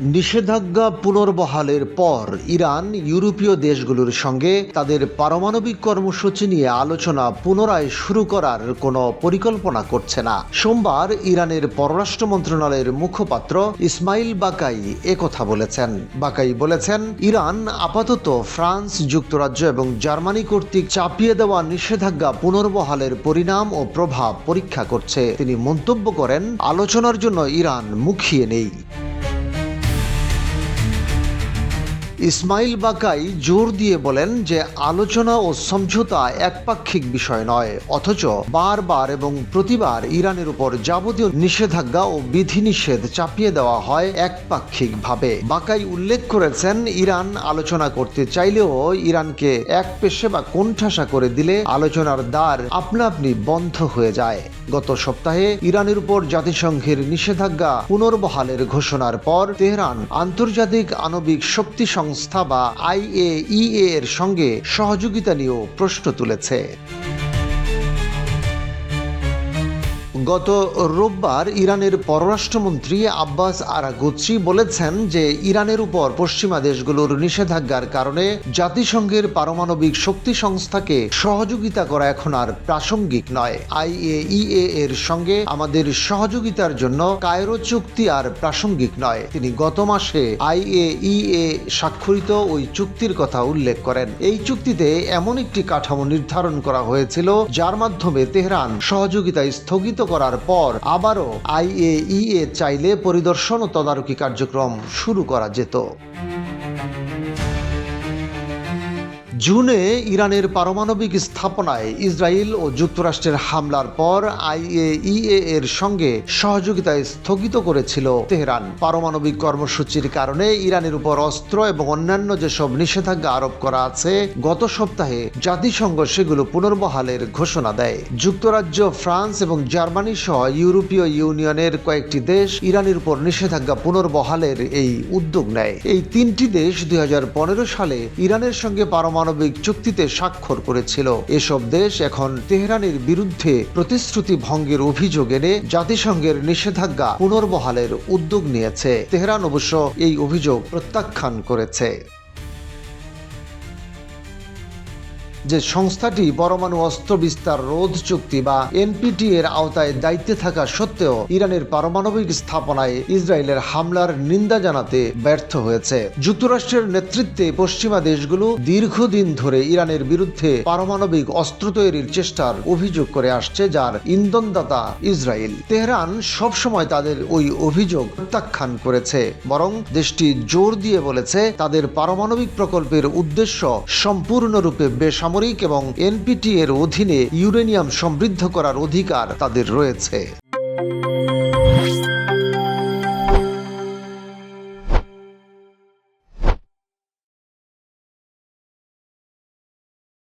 নিষেধাজ্ঞা পুনর্বহালের পর ইরান ইউরোপীয় দেশগুলোর সঙ্গে তাদের পারমাণবিক কর্মসূচি নিয়ে আলোচনা পুনরায় শুরু করার কোনো পরিকল্পনা করছে না। সোমবার ইরানের পররাষ্ট্র মন্ত্রণালয়ের মুখপাত্র ইসমাইল বাকাই একথা বলেছেন। বাকাই বলেছেন, ইরান আপাতত ফ্রান্স যুক্তরাজ্য এবং জার্মানি কর্তৃক চাপিয়ে দেওয়া নিষেধাজ্ঞা পুনর্বহালের পরিণাম ও প্রভাব পরীক্ষা করছে। তিনি মন্তব্য করেন, আলোচনার জন্য ইরান মুখিয়ে নেই। ইসমাইল বাকাই জোর দিয়ে বলেন যে আলোচনা ও সমঝোতা একপাক্ষিক বিষয় নয়, অথচ বারবার এবং প্রতিবার ইরানের উপর যাবতীয় নিষেধাজ্ঞা ও বিধিনিষেধ চাপিয়ে দেওয়া হয় একপাক্ষিকভাবে। বাকাই উল্লেখ করেছেন, ইরান আলোচনা করতে চাইলেও ইরানকে এক পেশে বা কোণঠাসা করে দিলে আলোচনার দ্বার আপনা আপনি বন্ধ হয়ে যায়। গত সপ্তাহে ইরানের উপর জাতিসংঘের নিষেধাজ্ঞা পুনর্বহালের ঘোষণার পর তেহরান আন্তর্জাতিক আণবিক শক্তি সংস্থা বা আইএইএ এর সঙ্গে সহযোগিতা নিয়েও প্রশ্ন তুলেছে। গত রোববার ইরানের পররাষ্ট্রমন্ত্রী আব্বাস আরাগুচ্ছি বলেছেন যে ইরানের উপর পশ্চিমা দেশগুলোর নিষেধাজ্ঞার কারণে জাতিসংঘের পারমাণবিক শক্তি সংস্থাকে সহযোগিতা করা এখন আর প্রাসঙ্গিক নয়। আইএইএ এর সঙ্গে আমাদের সহযোগিতার জন্য কায়রো চুক্তি আর প্রাসঙ্গিক নয়। তিনি গত মাসে আইএইএ স্বাক্ষরিত ওই চুক্তির কথা উল্লেখ করেন। এই চুক্তিতে এমন একটি কাঠামো নির্ধারণ করা হয়েছিল, যার মাধ্যমে তেহরান সহযোগিতা স্থগিত করার পর আবারও আইএইএ চাইলে পরিদর্শন ও তদারকি কার্যক্রম শুরু করা যেত। জুনে ইরানের পারমাণবিক স্থাপনায় ইসরায়েল ও যুক্তরাষ্ট্রের হামলার পর আইএইএ এর সঙ্গে সহযোগিতায় স্থগিত করেছিল তেহরান। পারমাণবিক কর্মসূচির কারণে ইরানের উপর অস্ত্র এবং অন্যান্য যেসব নিষেধাজ্ঞা আরোপ করা আছে, গত সপ্তাহে জাতিসংঘ সেগুলো পুনর্বহালের ঘোষণা দেয়। যুক্তরাজ্য, ফ্রান্স এবং জার্মানি সহ ইউরোপীয় ইউনিয়নের কয়েকটি দেশ ইরানের উপর নিষেধাজ্ঞা পুনর্বহালের এই উদ্যোগ নেয়। এই তিনটি দেশ দুই হাজার পনেরো সালে ইরানের সঙ্গে পারমাণবিক চুক্তিতে স্বাক্ষর করেছিল। এসব দেশ এখন তেহরানের বিরুদ্ধে প্রতিশ্রুতি ভঙ্গের অভিযোগ এনে জাতিসংঘের নিষেধাজ্ঞা পুনর্বহালের উদ্যোগ নিয়েছে। তেহরান অবশ্য এই অভিযোগ প্রত্যাখ্যান করেছে। যে সংস্থাটি পরমাণু অস্ত্র বিস্তার রোধ চুক্তি বা এনপিটি এর আওতায় দায়িত্বে থাকা সত্ত্বেও ইরানের পারমাণবিক স্থাপনায় ইসরায়েলের হামলার নিন্দা জানাতে ব্যর্থ হয়েছে। যুক্তরাষ্ট্রের নেতৃত্বে পশ্চিমা দেশগুলো দীর্ঘদিন ধরে ইরানের বিরুদ্ধে পারমাণবিক অস্ত্র তৈরির চেষ্টার অভিযোগ করে আসছে, যার ইন্ধনদাতা ইসরায়েল। তেহরান সবসময় তাদের ওই অভিযোগ প্রত্যাখ্যান করেছে, বরং দেশটি জোর দিয়ে বলেছে, তাদের পারমাণবিক প্রকল্পের উদ্দেশ্য সম্পূর্ণরূপে বেসামরিক এবং এনপিটি এর অধীনে ইউরেনিয়াম সমৃদ্ধ করার অধিকার তাদের রয়েছে।